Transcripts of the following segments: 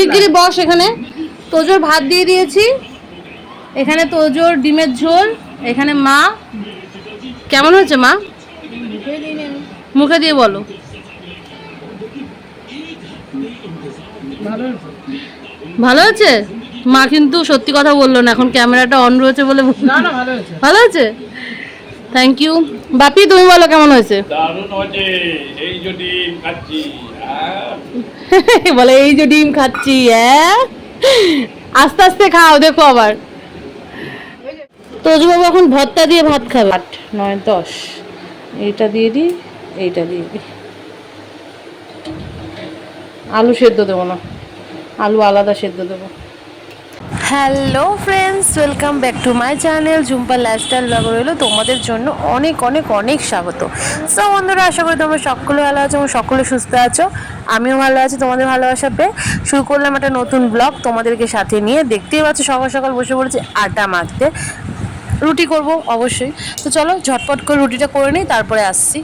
শিগগিরই বস এখানে। তোজোর ভাত দিয়ে দিয়েছি। এখানে তোজোর ডিমের ঝোল এখানে মা। কেমন হয়েছে মা? মুখে দিয়ে বলো। ভালো আছে মা কিন্তু সত্যি কথা বলল না এখন ক্যামেরাটা অন রয়েছে বলে বলল। না না ভালো হয়েছে। ভালো আছে থ্যাংক ইউ বাপি তুমি বলো কেমন হয়েছে? দারুণ হয়েছে। এই যদি খাচ্ছি হ্যাঁ। বলে এই যে ডিম খাচ্ছি হ্যাঁ? আস্তে আস্তে খাও দেখো আবার। তোজবাবু এখন ভর্তা দিয়ে ভাত খাবে। আট নয় দশ। এইটা দিয়ে দিই এইটা দিয়ে দিই আলু সেদ্ধ দেবো না। আলু আলাদা সেদ্ধ দেবো। Hello friends welcome back to my channel Jhumpa lifestyle blog রইল তোমাদের জন্য অনেক অনেক অনেক স্বাগত। সো বন্ধুরা, আশা করি তোমরা সকলে ভালো আছো এবং সকলে সুস্থ আছো। আমিও ভালো আছি, তোমাদের ভালোবাসা পেয়ে। শুরু করলাম একটা নতুন ব্লগ তোমাদেরকে সাথে নিয়ে। দেখতেই পাচ্ছ, সকাল সকাল বসে পড়েছি আটা মাখতে। রুটি করব, অবশ্যই। তো চলো, ঝটপট করে রুটিটা করে নিই, তারপরে আসছি।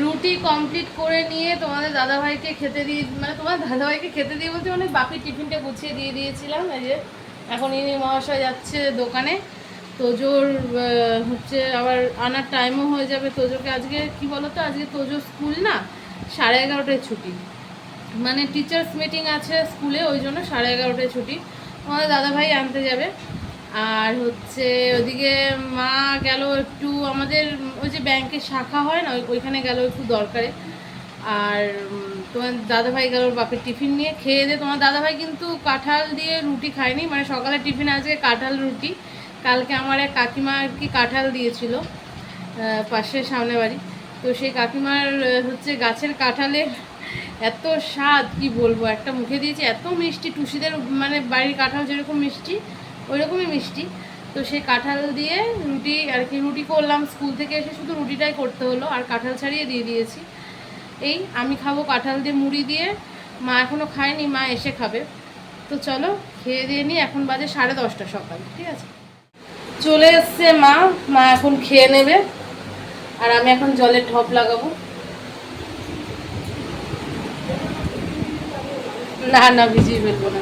রুটি কমপ্লিট করে নিয়ে তোমাদের দাদাভাইকে খেতে দিয়ে মানে তোমার দাদাভাইকে খেতে দিয়ে বলতে মানে বাপি টিফিনটা গুছিয়ে দিয়ে দিয়েছিলাম, এই যে এখন ইনি মহাশয় যাচ্ছে দোকানে। তোজোর হচ্ছে আবার আনার টাইমও হয়ে যাবে তোজোকে আজকে, কি বলো তো আজকে তোজোর স্কুল না, সাড়ে এগারোটায় ছুটি। মানে টিচার্স মিটিং আছে স্কুলে, ওই জন্য সাড়ে এগারোটায় ছুটি। আমাদের দাদাভাই আনতে যাবে। আর হচ্ছে ওদিকে মা গেল একটু আমাদের ওই যে ব্যাংকের শাখা হয় না ওইখানে গেল একটু দরকারে। আর তোমার দাদাভাই গেল বাপের টিফিন নিয়ে, খেয়ে দিয়ে তোমার দাদাভাই কিন্তু কাঁঠাল দিয়ে রুটি খায়নি মানে সকালে টিফিন, আজকে কাঁঠাল রুটি। কালকে আমার এক কাকিমা আর কি কাঁঠাল দিয়েছিল পাশের সামনে বাড়ি। তো সেই কাকিমার হচ্ছে গাছের কাঁঠালের এত স্বাদ, কি বলব? একটা মুখে দিয়েছি, এত মিষ্টি, টুসিদের মানে বাড়ির কাঁঠাল যেরকম মিষ্টি ওই রকমই মিষ্টি। তো সেই কাঁঠাল দিয়ে রুটি, আর কি রুটি করলাম স্কুল থেকে এসে শুধু রুটিটাই করতে হলো, আর কাঁঠাল ছাড়িয়ে দিয়ে দিয়েছি। এই আমি খাব কাঁঠাল দিয়ে মুড়ি দিয়ে, মা এখনও খায়নি, মা এসে খাবে। তো চলো, খেয়ে দিয়ে নিই, এখন বাজে সাড়ে দশটা সকাল, ঠিক আছে? চলে এসছে মা মা এখন খেয়ে নেবে, আর আমি এখন জলের ঢপ লাগাবো। না না, ভিজিয়ে ফেলব না।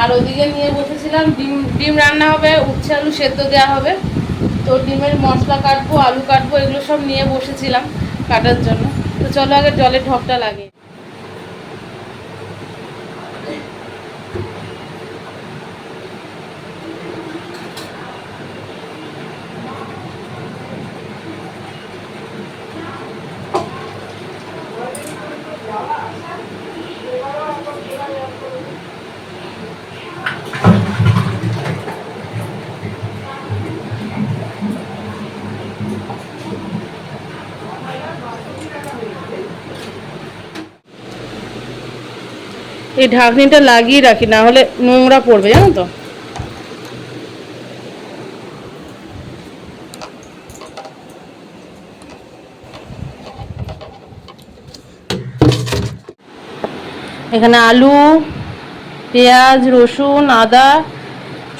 আর ওদিকে নিয়ে বসেছিলাম, ডিম ডিম রান্না হবে, উচ্ছে আলু সেদ্ধ দেওয়া হবে। তো ডিমের মশলা কাটবো, আলু কাটবো, এগুলো সব নিয়ে বসেছিলাম কাটার জন্য। তো চলো আগে জলের ঢপটা লাগে এই ঢাকনিটা লাগিয়ে রাখি, না হলে নোংরা পড়বে, জানো তো? এখানে আলু, পেঁয়াজ, রসুন, আদা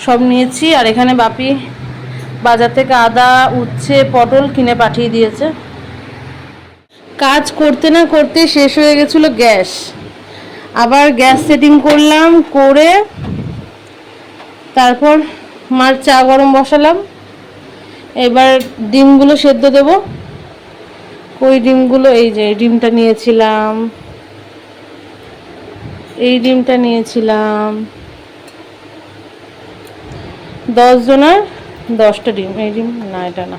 সব নিয়েছি, আর এখানে বাপি বাজার থেকে আদা, উচ্ছে, পটল কিনে পাঠিয়ে দিয়েছে। কাজ করতে না করতে শেষ হয়ে গেছিল গ্যাস। আবার গ্যাস সেটিং করলাম, করে তারপর মার চা গরম বসালাম। এবার ডিমগুলো সেদ্ধ দেব। ওই ডিমগুলো এই যে ডিমটা নিয়েছিলাম। এই ডিমটা নিয়েছিলাম। দশ জনের দশটা ডিম। এই ডিম, না, এটা না।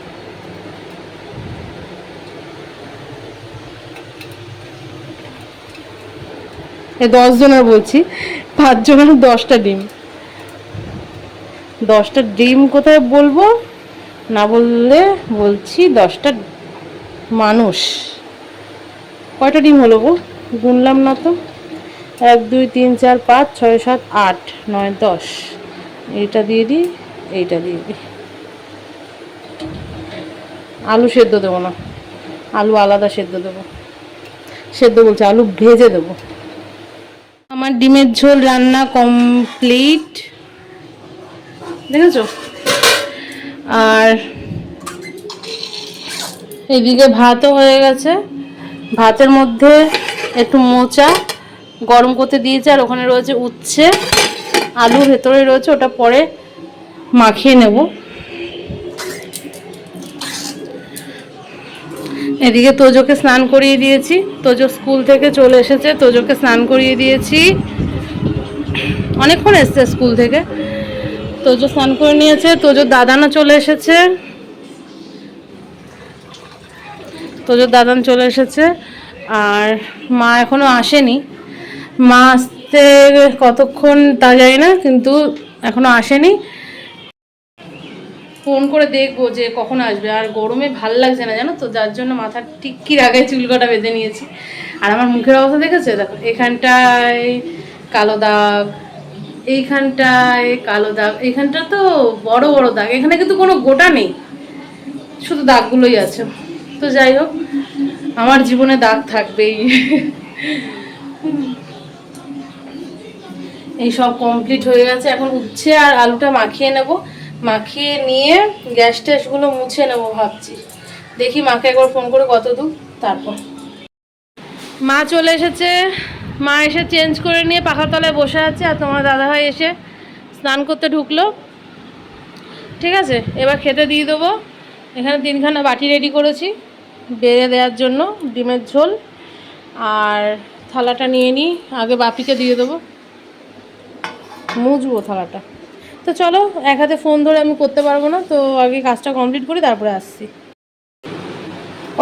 দশ জনের বলছি, পাঁচ জনের দশটা ডিম। দশটা ডিম কোথায় বলব? না বললে বলছি দশটা মানুষ। কয়টা ডিম হলো গো গুনলাম না তো। এক, দুই, তিন, চার, পাঁচ, ছয়, সাত, আট, নয়, দশ। এইটা দিয়ে দিই, এইটা দিয়ে দিই। আলু সেদ্ধ দেবো না। আলু আলাদা সেদ্ধ দেবো। সেদ্ধ বলছে, আলু ভেজে দেবো। আমার ডিমের ঝোল রান্না কমপ্লিট। দেখেছ? আর এদিকে ভাতও হয়ে গেছে। ভাতের মধ্যে একটু মোচা গরম করতে দিয়েছে, আর ওখানে রয়েছে উচ্ছে। আলু ভেতরে রয়েছে, ওটা পরে মাখিয়ে নেব। এদিকে তোজোকে স্নান করিয়ে দিয়েছি। তোজো স্কুল থেকে চলে এসেছে, তোজোকে স্নান করিয়ে দিয়েছি। অনেকক্ষণ এসছে স্কুল থেকে। তোজো স্নান করে নিয়েছে তোজোর দাদানা চলে এসেছে। তোজোর দাদান চলে এসেছে, আর মা এখনও আসেনি। মা আসতে কতক্ষণ তা জানি না, কিন্তু এখনও আসেনি। ফোন করে দেখব যে কখন আসবে। আর গরমে ভালো লাগছে না, জানো তো? যার জন্য মাথার টিক্কির আগে চুল কাটা বেঁধে নিয়েছি। আর আমার মুখের অবস্থা দেখেছে? দেখো, এখানটায় কালো দাগ, এইখানটায় কালো দাগ, এইখানটা তো বড় বড় দাগ। এখানে কিন্তু কোনো গোটা নেই, শুধু দাগগুলোই আছে। তো যাই হোক, আমার জীবনে দাগ থাকবেই। এই সব কমপ্লিট হয়ে গেছে। এখন উচ্ছে আর আলুটা মাখিয়ে নেব। মাখিয়ে নিয়ে গ্যাস ট্যাসগুলো মুছে নেব ভাবছি। দেখি মাকে একবার ফোন করে কত দূর, তারপর। মা চলে এসেছে। মা এসে চেঞ্জ করে নিয়ে পাখার তলায় বসে আছে আর তোমার দাদাভাই এসে স্নান করতে ঢুকলো। ঠিক আছে, এবার খেতে দিয়ে দেবো। এখানে তিনখানা বাটি রেডি করেছি বেড়ে দেওয়ার জন্য, ডিমের ঝোল। আর থালাটা নিয়ে নিই, আগে বাপিকে দিয়ে দেবো। মুজবো থালাটা। তো চলো এক হাতে ফোন ধরে আমি করতে পারব না তো আগে কাজটা কমপ্লিট করি তারপরে আসছি।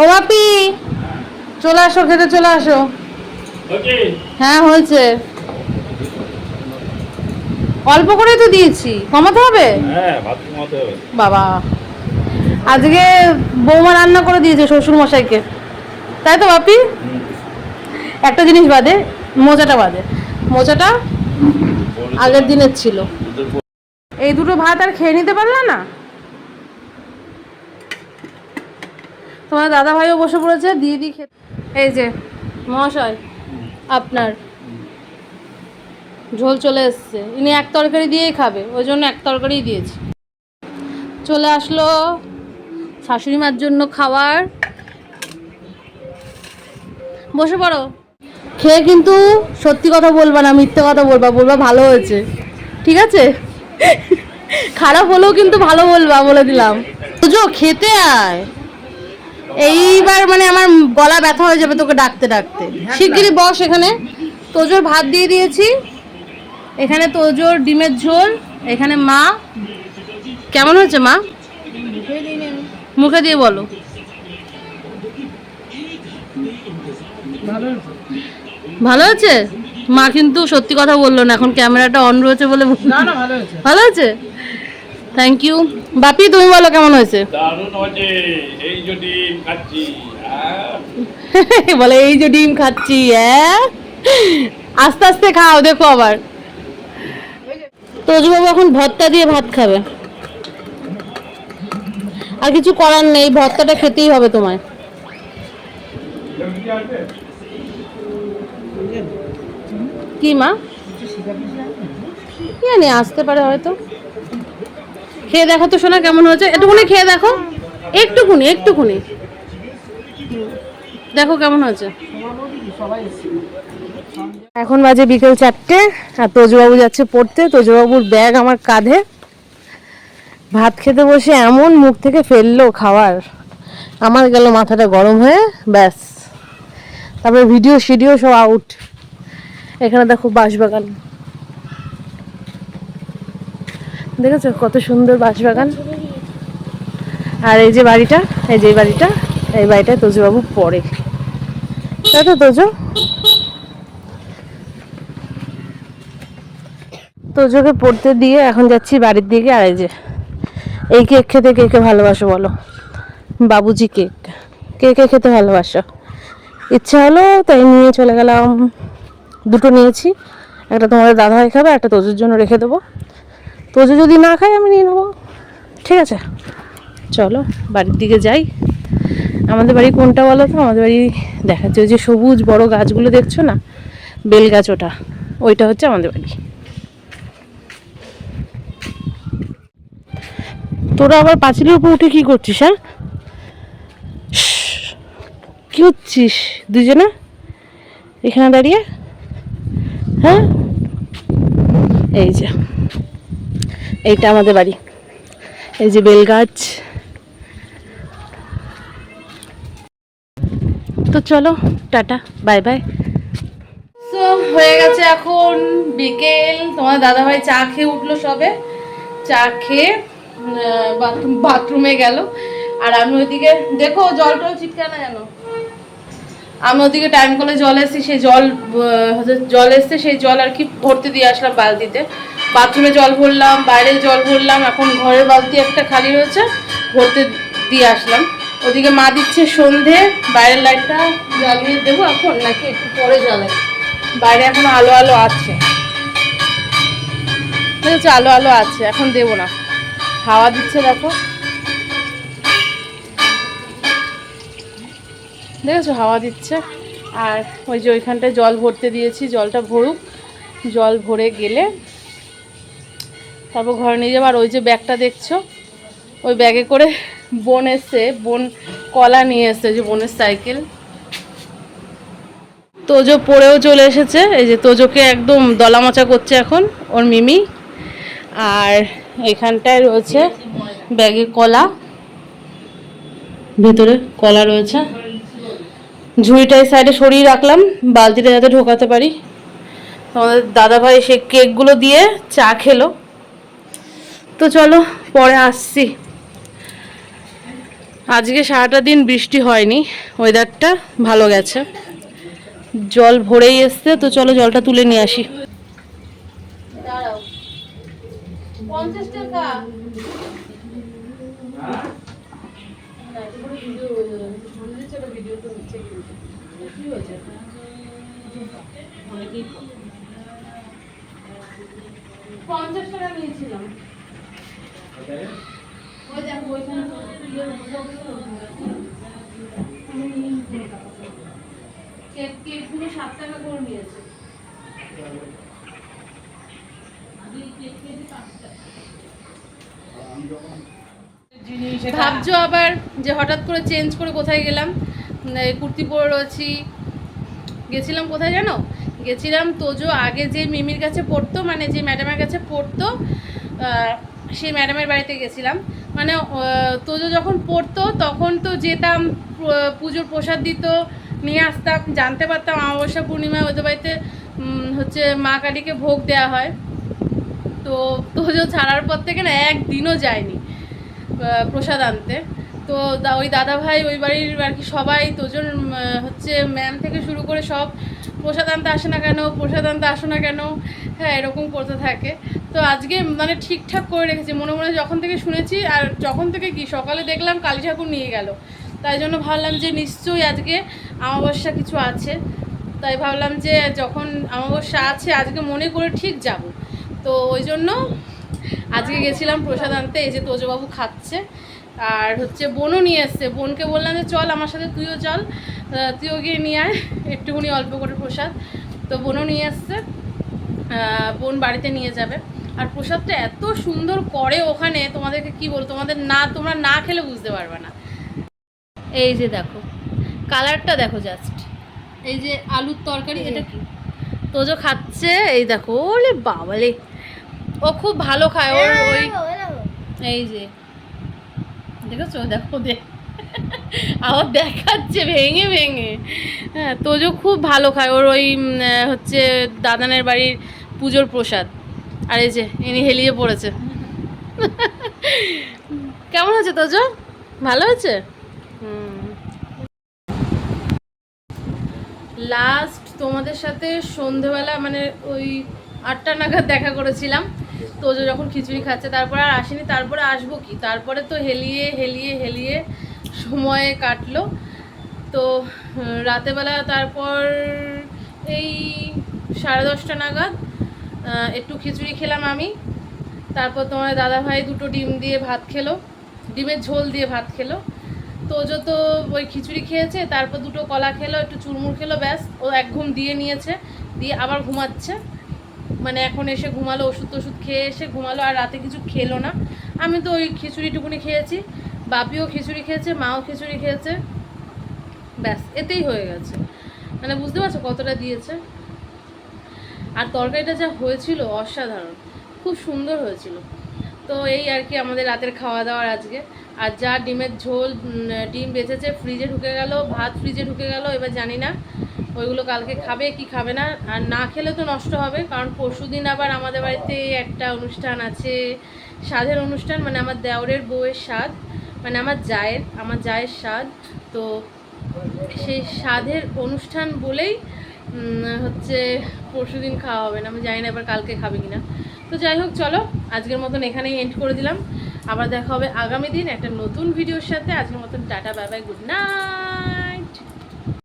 ও বাপি! চলে আসো খেতে চলে আসো। হ্যাঁ হয়েছে। অল্প করেই তো দিয়েছি কমাতে হবে? হ্যাঁ কমাতে হবে। বাবা আজকে বৌমা রান্না করে দিয়েছে শ্বশুর মশাইকে তাই তো বাপি? একটা জিনিস বাদে মোচাটা বাদে। মোচাটা আগের দিনের ছিল। এই দুটো ভাত আর খেয়ে নিতে পারলে না? তোমার দাদা ভাইও বসে পড়েছে দিয়ে দিয়ে খেতে এই যে, মহাশয়, আপনার। ঝোল চলে এসছে। ইনি এক তরকারি দিয়েই খাবে, ওই জন্য এক তরকারি দিয়েছি। চলে আসলো শাশুড়ি মার জন্য খাবার বসে পড়ো। খেয়ে কিন্তু সত্যি কথা বলবা না, মিথ্যে কথা বলবা বলবা ভালো হয়েছে। ঠিক আছে? খারাপ হলেও কিন্তু ভালো বলবা বলে দিলাম। বুঝো খেতে আয়। এইবার মানে আমার গলা ব্যথা হয়ে যাবে তোকে ডাকতে ডাকতে। শিগগিরই বস এখানে। তোজোর ভাত দিয়ে দিয়েছি। এখানে তোজোর ডিমের ঝোল এখানে মা। কেমন হয়েছে মা? মুখে দিয়ে বলো। ভালো হয়েছে? মা কিন্তু সত্যি কথা বলল না এখন ক্যামেরাটা অন রয়েছে বলে ভালো আছে থ্যাংক ইউ বাপি তুমি বলো কেমন হয়েছে? হ্যাঁ। বলে এই যে ডিম খাচ্ছি হ্যাঁ? আস্তে আস্তে খাও দেখো আবার। তোজবাবু এখন ভর্তা দিয়ে ভাত খাবে। আর কিছু করার নেই ভর্তাটা খেতেই হবে তোমায়। কি, মা? জানি আসতে পারে হয়তো। খেয়ে দেখো তো শোনা কেমন হয়েছে? একটুখানি খেয়ে দেখো। একটুকুনি একটুকুনি দেখো কেমন হয়েছে। এখন বাজে বিকেল চারটে, আর তোজবাবু যাচ্ছে পড়তে। তোজবাবুর ব্যাগ আমার কাঁধে। ভাত খেতে বসে এমন মুখ থেকে ফেলল খাওয়ার। আমার গেল মাথাটা গরম হয়ে, ব্যাস। তারপরে ভিডিও, শিডিও সব আউট এখানে দেখো বাঁশবাগান। দেখেছ কত সুন্দর বাঁশবাগান? আর এই যে বাড়িটা, এই যে বাড়িটা, এই বাড়িটায় তোজবাবু পড়ে তাই তো তোজো? তোজোকে পড়তে দিয়ে এখন যাচ্ছি বাড়ির দিকে, আর এই যে, এই কেক খেতে কে কে ভালোবাসো বলো? বাবুজি কেক। কে কে খেতে ভালোবাসো? ইচ্ছা হলো তাই নিয়ে চলে গেলাম। দুটো নিয়েছি। একটা তোমাদের দাদা ভাই খাবে, একটা তোজোর জন্য রেখে দেবো। তোজো যদি না খাই আমি নিয়ে নেব। ঠিক আছে? চলো, বাড়ির দিকে যাই। আমাদের বাড়ি কোনটা বলো তো? আমাদের বাড়ি দেখাচ্ছে ওই যে সবুজ বড় গাছগুলো দেখছ না? বেল গাছ ওটা। ওইটা হচ্ছে আমাদের বাড়ি। তোরা আবার পাঁচিলের উপর উঠে কি করছিস হ্যাঁ? কি হচ্ছিস দুজনে? এখানে দাঁড়িয়ে? হ্যাঁ? এই যে, এইটা আমাদের বাড়ি। এই যে বেলগাছ তো চলো, টাটা, বাই বাই। তো হয়ে গেছে এখন বিকেল। তোমার দাদাভাই চা খেয়ে উঠল সবে। চা খেয়ে বাথরুম, বাথরুমে গেল। আর আমি ওইদিকে, দেখো জল টল না জানো আমি ওদিকে টাইম কলে জল এসেছি, সেই জল জল এসছে, সেই জল আর কি ভরতে দিয়ে আসলাম বালতিতে। বাথরুমে জল ভরলাম, বাইরে জল ভরলাম, এখন ঘরের বালতি একটা খালি রয়েছে, ভরতে দিয়ে আসলাম। ওদিকে মা দিচ্ছে সন্ধে, বাইরের লাইটটা জ্বালিয়ে দেবো এখন, নাকি একটু পরে জ্বালাই? বাইরে এখন আলো আলো আছে। ঠিক আছে, আলো আলো আছে, এখন দেবো না। হাওয়া দিচ্ছে দেখো। দেখেছ, হাওয়া দিচ্ছে। আর ওই যে ওইখানটায় জল ভরতে দিয়েছি, জলটা ভরুক। জল ভরে গেলে তারপর ঘরে নিয়ে যাব। আর ওই যে ব্যাগটা দেখছ, ওই ব্যাগে করে বোন এসছে, বোন কলা নিয়ে এসছে, যে বোনের সাইকেল। তোজো পড়েও চলে এসেছে। এই যে তোজোকে একদম দলামচা করছে এখন, ওর মিমি। আর এখানটায় রয়েছে ব্যাগে কলা। ভেতরে কলা রয়েছে। ঝুড়িটা এই সাইডে সরিয়ে রাখলাম বালতিটা যাতে ঢোকাতে পারি। আমাদের দাদাভাই সে কেকগুলো দিয়ে চা খেলো। তো চলো, পরে আসছি। আজকে সারাটা দিন বৃষ্টি হয়নি ওয়েদারটা ভালো গেছে। জল ভরেই এসছে, তো চলো জলটা তুলে নিয়ে আসি। টাকা। পঞ্চাশ টাকা নিয়েছিলাম ওই দেখো ওইখানে কেক কেকগুলো সাত টাকা করে নিয়েছে ভাবছ আবার যে হঠাৎ করে চেঞ্জ করে কোথায় গেলাম? কুর্তি পরে রয়েছি গেছিলাম কোথায় জানো? গেছিলাম তোজো আগে যে মিমির কাছে পড়তো মানে যে ম্যাডামের কাছে পড়তো সেই ম্যাডামের বাড়িতে গেছিলাম। মানে তোজো যখন পড়তো, তখন তো যেতাম পুজোর প্রসাদ দিত, নিয়ে আসতাম, জানতে পারতাম অমাবস্যা পূর্ণিমায় ওদের বাড়িতে হচ্ছে মা কালীকে ভোগ দেওয়া হয়। তো তোজো ছাড়ার পর থেকে না, একদিনও যায়নি। প্রসাদ আনতে। তো ওই দাদা ভাই ওই বাড়ির আর কি সবাই তোজন হচ্ছে ম্যাম থেকে শুরু করে সব প্রসাদ আনতে আসে না কেন, প্রসাদ আনতে আসো না কেন হ্যাঁ এরকম করতে থাকে। তো আজকে মানে ঠিকঠাক করে রেখেছি, মনে মনে যখন থেকে শুনেছি আর যখন থেকে কি সকালে দেখলাম কালী ঠাকুর নিয়ে গেল। তাই জন্য ভাবলাম যে নিশ্চয়ই আজকে অমাবস্যা কিছু আছে। তাই ভাবলাম যে যখন অমাবস্যা আছে, আজকে মনে করে ঠিক যাব। তো ওই জন্য আজকে গেছিলাম প্রসাদ আনতে এই যে তোজবাবু খাচ্ছে। আর হচ্ছে বোনও নিয়ে এসছে। বোনকে বললাম যে চল আমার সাথে তুইও চল। তুইও গিয়ে নিয়ে আয়। একটুখানি অল্প করে প্রসাদ। তো বোনও নিয়ে এসছে। বোন বাড়িতে নিয়ে যাবে। আর প্রসাদটা এত সুন্দর করে ওখানে তোমাদেরকে কি বল তোমাদের না তোমরা না খেলে বুঝতে পারবে না। এই যে দেখো কালারটা দেখো জাস্ট। এই যে আলুর তরকারি এটা কি? তোজো খাচ্ছে এই দেখো ওলে বাবালে। ও খুব ভালো খায় ওর ওই এই যে। দেখেছ? দেখো দেখ আবার দেখাচ্ছে ভেঙে ভেঙে। হ্যাঁ তোজো খুব ভালো খায় ওর ওই হচ্ছে দাদানের বাড়ির পুজোর প্রসাদ। আর এই যে ইনি হেলিয়ে পড়েছে। কেমন হয়েছে তোজো? ভালো হয়েছে লাস্ট তোমাদের সাথে সন্ধেবেলা মানে ওই আটটা নাগাদ দেখা করেছিলাম। তোজো যখন খিচুড়ি খাচ্ছে, তারপরে আর আসেনি, তারপরে আসব কি? তারপরে তো হেলিয়ে হেলিয়ে হেলিয়ে সময় কাটলো। তো রাতেবেলা তারপর এই সাড়ে দশটা নাগাদ একটু খিচুড়ি খেলাম আমি। তারপর তোমার দাদাভাই দুটো ডিম দিয়ে ভাত খেলো, ডিমের ঝোল দিয়ে ভাত খেলো। তোজো তো ওই খিচুড়ি খেয়েছে, তারপর দুটো কলা খেলো, একটু চুরমুর খেলো, ব্যাস। ও এক ঘুম দিয়ে নিয়েছে, দিয়ে আবার ঘুমাচ্ছে। মানে এখন এসে ঘুমালো, ওষুধ টষুধ খেয়ে এসে ঘুমালো, আর রাতে কিছু খেলো না। আমি তো ওই খিচুড়িটুকুনি খেয়েছি, বাপিও খিচুড়ি খেয়েছে, মাও খিচুড়ি খেয়েছে। ব্যাস, এতেই হয়ে গেছে। মানে বুঝতে পারছ কতটা দিয়েছে? আর তরকারিটা যা হয়েছিল অসাধারণ, খুব সুন্দর হয়েছিল। তো এই আর কি আমাদের রাতের খাওয়া দাওয়ার আজকে। আর যা ডিমের ঝোল ডিম বেঁচেছে ফ্রিজে ঢুকে গেল, ভাত ফ্রিজে ঢুকে গেল, এবার জানি না ওইগুলো কালকে খাবে, কি খাবে না, আর না খেলে তো নষ্ট হবে, কারণ পরশু দিন আবার আমাদের বাড়িতে একটা অনুষ্ঠান আছে, স্বাদের অনুষ্ঠান মানে আমার দেওরের বউয়ের স্বাদ মানে আমার জায়ের আমার জায়ের স্বাদ, তো সেই স্বাদের অনুষ্ঠান বলেই হচ্ছে পরশু দিন খাওয়া হবে না, আমি জানি না এবার কালকে খাবে কিনা। তো যাই হোক, চলো, আজকের মতন এখানেই এন্ড করে দিলাম। আবার দেখা হবে আগামী দিন একটা নতুন ভিডিওর সাথে। আজকের মতন tata bye bye good night